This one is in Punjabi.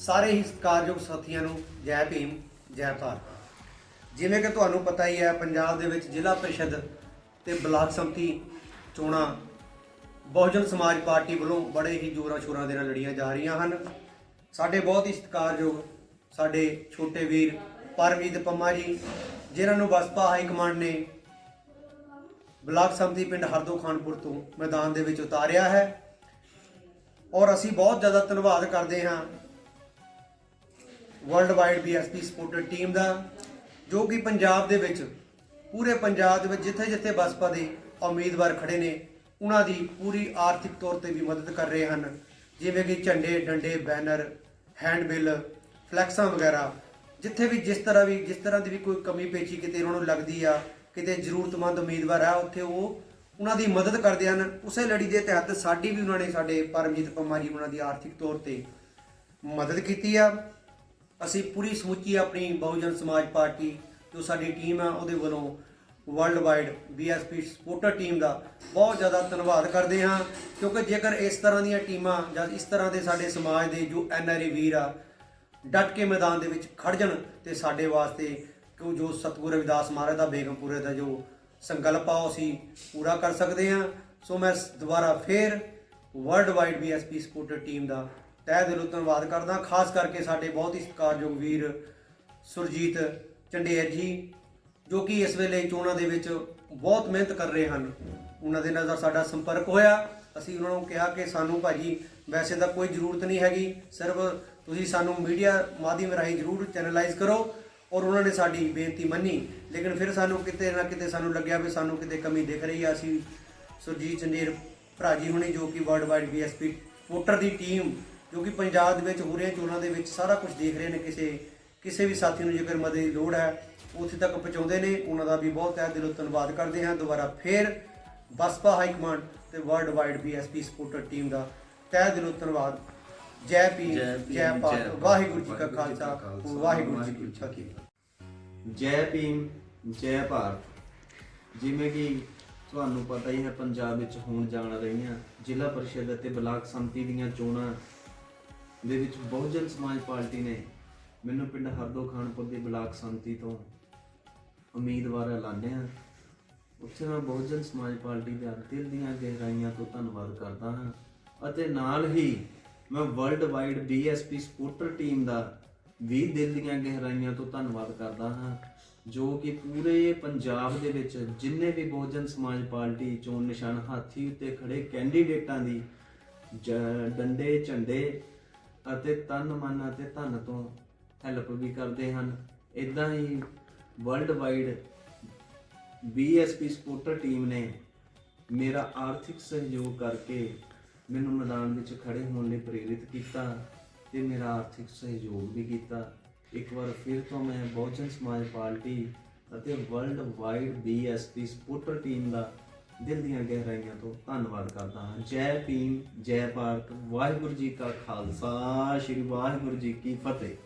ਸਾਰੇ ਹੀ ਸਤਿਕਾਰਯੋਗ ਸਾਥੀਆਂ ਨੂੰ ਜੈ ਭੀਮ, ਜੈ ਭਾਰਤ। ਜਿਵੇਂ ਕਿ ਤੁਹਾਨੂੰ ਪਤਾ ਹੀ ਹੈ, ਪੰਜਾਬ ਦੇ ਵਿੱਚ ਜ਼ਿਲ੍ਹਾ ਪ੍ਰੀਸ਼ਦ ਤੇ ਬਲਾਕ ਸੰਮਤੀ ਚੋਣਾਂ ਬਹੁਜਨ ਸਮਾਜ ਪਾਰਟੀ ਵੱਲੋਂ ਬੜੇ ਹੀ ਜੋਰਾਂ ਸ਼ੋਰਾਂ ਦੇ ਨਾਲ ਲੜੀਆਂ ਜਾ ਰਹੀਆਂ ਹਨ। ਸਾਡੇ ਬਹੁਤ ਹੀ ਸਤਿਕਾਰਯੋਗ ਸਾਡੇ ਛੋਟੇ ਵੀਰ ਪਰਮਜੀਤ ਪੰਮਾ ਜੀ, ਜਿਨ੍ਹਾਂ ਨੂੰ ਬਸਪਾ ਹਾਈ ਕਮਾਂਡ ਨੇ ਬਲਾਕ ਸੰਮਤੀ ਪਿੰਡ ਹਰਦੋ ਖਾਨਪੁਰ ਤੋਂ ਮੈਦਾਨ ਦੇ ਵਿੱਚ ਉਤਾਰਿਆ ਹੈ। ਔਰ ਅਸੀਂ ਬਹੁਤ ਜ਼ਿਆਦਾ ਧੰਨਵਾਦ ਕਰਦੇ ਹਾਂ world wide BSP supporter team ਦਾ, ਜੋ ਕਿ ਪੰਜਾਬ ਦੇ ਵਿੱਚ, ਪੂਰੇ ਪੰਜਾਬ ਦੇ ਵਿੱਚ ਜਿੱਥੇ-ਜਿੱਥੇ ਬਸਪਾ ਦੇ ਉਮੀਦਵਾਰ ਖੜੇ ਨੇ, ਉਹਨਾਂ ਦੀ ਪੂਰੀ ਆਰਥਿਕ ਤੌਰ ਤੇ ਵੀ ਮਦਦ ਕਰ ਰਹੇ ਹਨ। ਜਿਵੇਂ ਕਿ ਝੰਡੇ, ਡੰਡੇ, ਬੈਨਰ, ਹੈਂਡਬਿਲ, ਫਲੈਕਸਾਂ ਵਗੈਰਾ। ਜਿੱਥੇ ਵੀ ਜਿਸ ਤਰ੍ਹਾਂ ਵੀ, ਜਿਸ ਤਰ੍ਹਾਂ ਦੀ ਵੀ ਕੋਈ ਕਮੀ ਪੇਚੀ ਕਿਤੇ ਉਹਨਾਂ ਨੂੰ ਲੱਗਦੀ ਆ, ਕਿਤੇ ਜ਼ਰੂਰਤਮੰਦ ਉਮੀਦਵਾਰ ਆ, ਉੱਥੇ ਉਹ ਉਹਨਾਂ ਦੀ ਮਦਦ ਕਰਦੇ ਹਨ। ਉਸੇ ਲੜੀ ਦੇ ਤਹਿਤ ਸਾਡੀ ਵੀ ਉਹਨਾਂ ਨੇ ਸਾਡੇ ਪਰਮਜੀਤ ਪੰਮਾ ਜੀ ਉਹਨਾਂ ਦੀ ਆਰਥਿਕ ਤੌਰ ਤੇ ਮਦਦ ਕੀਤੀ ਆ। ਅਸੀਂ ਪੂਰੀ ਸਮੁੱਚੀ ਆਪਣੀ ਬਹੁਜਨ ਸਮਾਜ ਪਾਰਟੀ, ਜੋ ਸਾਡੀ ਟੀਮ ਆ, ਉਹਦੇ ਵੱਲੋਂ world wide BSP supporter team ਦਾ ਬਹੁਤ ਜ਼ਿਆਦਾ ਧੰਨਵਾਦ ਕਰਦੇ ਹਾਂ, ਕਿਉਂਕਿ ਜੇਕਰ ਇਸ ਤਰ੍ਹਾਂ ਦੀਆਂ ਟੀਮਾਂ ਜਾਂ ਇਸ ਤਰ੍ਹਾਂ ਦੇ ਸਾਡੇ ਸਮਾਜ ਦੇ ਜੋ ਐਨਆਰਏ ਵੀਰ ਆ, ਡਟ ਕੇ ਮੈਦਾਨ ਦੇ ਵਿੱਚ ਖੜ ਜਾਣ ਤੇ ਸਾਡੇ ਵਾਸਤੇ ਕਿਉਂ ਜੋ ਸਤਿਗੁਰੂ ਰਵਿਦਾਸ ਮਹਾਰਾਜ ਦਾ ਬੇਗਮਪੁਰੇ ਦਾ ਜੋ ਸੰਕਲਪ ਆ, ਉਹ ਅਸੀਂ ਪੂਰਾ ਕਰ ਸਕਦੇ ਹਾਂ। ਸੋ ਮੈਂ ਦੁਬਾਰਾ ਫੇਰ world wide BSP supporter team ਦਾ ਤਹਿ ਦਿਲੋਂ ਧੰਨਵਾਦ ਕਰਦਾ। ਖਾਸ ਕਰਕੇ ਸਾਡੇ ਬਹੁਤ ਹੀ ਸਤਿਕਾਰਯੋਗ ਵੀਰ ਸੁਰਜੀਤ ਚੰਡੇਰ ਜੀ, ਜੋ ਕਿ ਇਸ ਵੇਲੇ ਚੋਣਾਂ ਦੇ ਵਿੱਚ ਬਹੁਤ ਮਿਹਨਤ ਕਰ ਰਹੇ ਹਨ। ਉਹਨਾਂ ਦੇ ਨਾਲ ਸਾਡਾ ਸੰਪਰਕ ਹੋਇਆ। ਅਸੀਂ ਉਹਨਾਂ ਨੂੰ ਕਿਹਾ ਕਿ ਸਾਨੂੰ ਭਾਜੀ ਵੈਸੇ ਤਾਂ ਕੋਈ ਜ਼ਰੂਰਤ ਨਹੀਂ ਹੈਗੀ। ਸਿਰਫ ਤੁਸੀਂ ਸਾਨੂੰ ਮੀਡੀਆ ਮਾਧਿਅਮ ਰਾਹੀਂ ਜ਼ਰੂਰ ਚੈਨਲਾਈਜ਼ ਕਰੋ ਔਰ ਉਹਨਾਂ ਨੇ ਸਾਡੀ ਬੇਨਤੀ ਮੰਨੀ। ਲੇਕਿਨ ਫਿਰ ਸਾਨੂੰ ਕਿਤੇ ਨਾ ਕਿਤੇ ਸਾਨੂੰ ਲੱਗਿਆ ਵੀ ਸਾਨੂੰ ਕਿਤੇ ਕਮੀ ਦਿਖ ਰਹੀ ਆ। ਅਸੀਂ ਸੁਰਜੀਤ ਚੰਦੇਰ ਭਰਾ ਜੀ ਹੁਣੇ ਜੋ ਕਿ ਵਰਲਡ ਵਾਈਡ ਬੀਐਸਪੀ ਵੋਟਰ ਦੀ ਟੀਮ ਜੋ ਕਿ ਪੰਜਾਬ ਦੇ ਵਿੱਚ ਹੋ ਰਹੀਆਂ ਚੋਣਾਂ ਦੇ ਵਿੱਚ ਸਾਰਾ ਕੁਝ ਦੇਖ ਰਹੇ ਨੇ ਕਿਸੇ ਕਿਸੇ ਵੀ ਸਾਥੀ ਨੂੰ ਜੇਕਰ ਮਦਦ ਦੀ ਲੋੜ ਹੈ ਉੱਥੇ ਤੱਕ ਪਹੁੰਚਾਉਂਦੇ ਨੇ ਉਹਨਾਂ ਦਾ ਵੀ ਬਹੁਤ ਤਹਿ ਦਿਲੋਂ ਧੰਨਵਾਦ ਕਰਦੇ ਹਾਂ। ਦੁਬਾਰਾ ਫੇਰ ਬਸਪਾ ਹਾਈ ਕਮਾਂਡ ਤੇ world wide BSP supporter team ਦਾ ਤਹਿ ਦਿਲੋਂ ਧੰਨਵਾਦ। ਜੈ ਭੀਮ ਜੈ ਭਾਰਤ ਵਾਹਿਗੁਰੂ ਜੀ ਕਾ ਖਾਲਸਾ ਵਾਹਿਗੁਰੂ ਜੀ ਕੀ ਫਤਿਹ। ਜੈ ਭੀਮ ਜੈ ਭਾਰਤ। ਜਿਵੇਂ ਕਿ ਤੁਹਾਨੂੰ ਪਤਾ ਹੀ ਹੈ ਪੰਜਾਬ ਵਿੱਚ ਹੋਣ ਜਾਣ ਰਹੀਆਂ ਜ਼ਿਲ੍ਹਾ ਪਰਿਸ਼ਦ ਅਤੇ ਬਲਾਕ ਸੰਮਤੀ ਦੀਆਂ ਚੋਣਾਂ ਦੇ ਵਿੱਚ ਬਹੁਜਨ ਸਮਾਜ ਪਾਰਟੀ ਨੇ ਮੈਨੂੰ ਪਿੰਡ ਹਰਦੋ ਖਾਨਪੁਰ ਦੀ ਬਲਾਕ ਸੰਮਤੀ ਤੋਂ ਉਮੀਦਵਾਰ ਐਲਾਨਿਆ। ਉੱਥੇ ਮੈਂ ਬਹੁਜਨ ਸਮਾਜ ਪਾਰਟੀ ਦੇ ਦਿਲ ਦੀਆਂ ਗਹਿਰਾਈਆਂ ਤੋਂ ਧੰਨਵਾਦ ਕਰਦਾ ਹਾਂ ਅਤੇ ਨਾਲ ਹੀ ਮੈਂ world wide BSP supporter team ਦਾ ਵੀ ਦਿਲ ਦੀਆਂ ਗਹਿਰਾਈਆਂ ਤੋਂ ਧੰਨਵਾਦ ਕਰਦਾ ਹਾਂ, ਜੋ ਕਿ ਪੂਰੇ ਪੰਜਾਬ ਦੇ ਵਿੱਚ ਜਿੰਨੇ ਵੀ ਬਹੁਜਨ ਸਮਾਜ ਪਾਰਟੀ ਚੋਣ ਨਿਸ਼ਾਨ ਹਾਥੀ ਉੱਤੇ ਖੜੇ ਕੈਂਡੀਡੇਟਾਂ ਦੀ ਡੰਡੇ ਝੰਡੇ ਅਤੇ ਤਨ ਮਨ ਅਤੇ ਧਨ ਤੋਂ ਹੈਲਪ ਵੀ ਕਰਦੇ ਹਨ। ਇਦਾਂ ਹੀ world wide BSP supporter team ਨੇ ਮੇਰਾ ਆਰਥਿਕ ਸਹਿਯੋਗ ਕਰਕੇ ਮੈਨੂੰ ਮੈਦਾਨ ਵਿੱਚ ਖੜੇ ਹੋਣ ਲਈ ਪ੍ਰੇਰਿਤ ਕੀਤਾ ਤੇ ਮੇਰਾ ਆਰਥਿਕ ਸਹਿਯੋਗ ਵੀ ਕੀਤਾ। ਇੱਕ ਵਾਰ ਫਿਰ ਤੋਂ ਮੈਂ ਬਹੁਜਨ ਸਮਾਜ ਪਾਰਟੀ ਅਤੇ world wide BSP supporter team ਦਾ ਦਿਲ ਦੀਆਂ ਗਹਿਰਾਈਆਂ ਤੋਂ ਧੰਨਵਾਦ ਕਰਦਾ ਹਾਂ। ਜੈ ਭੀਮ, ਜੈ ਭਾਰਤ, ਵਾਹਿਗੁਰੂ ਜੀ ਕਾ ਖਾਲਸਾ, ਸ੍ਰੀ ਵਾਹਿਗੁਰੂ ਜੀ ਕੀ ਫਤਿਹ।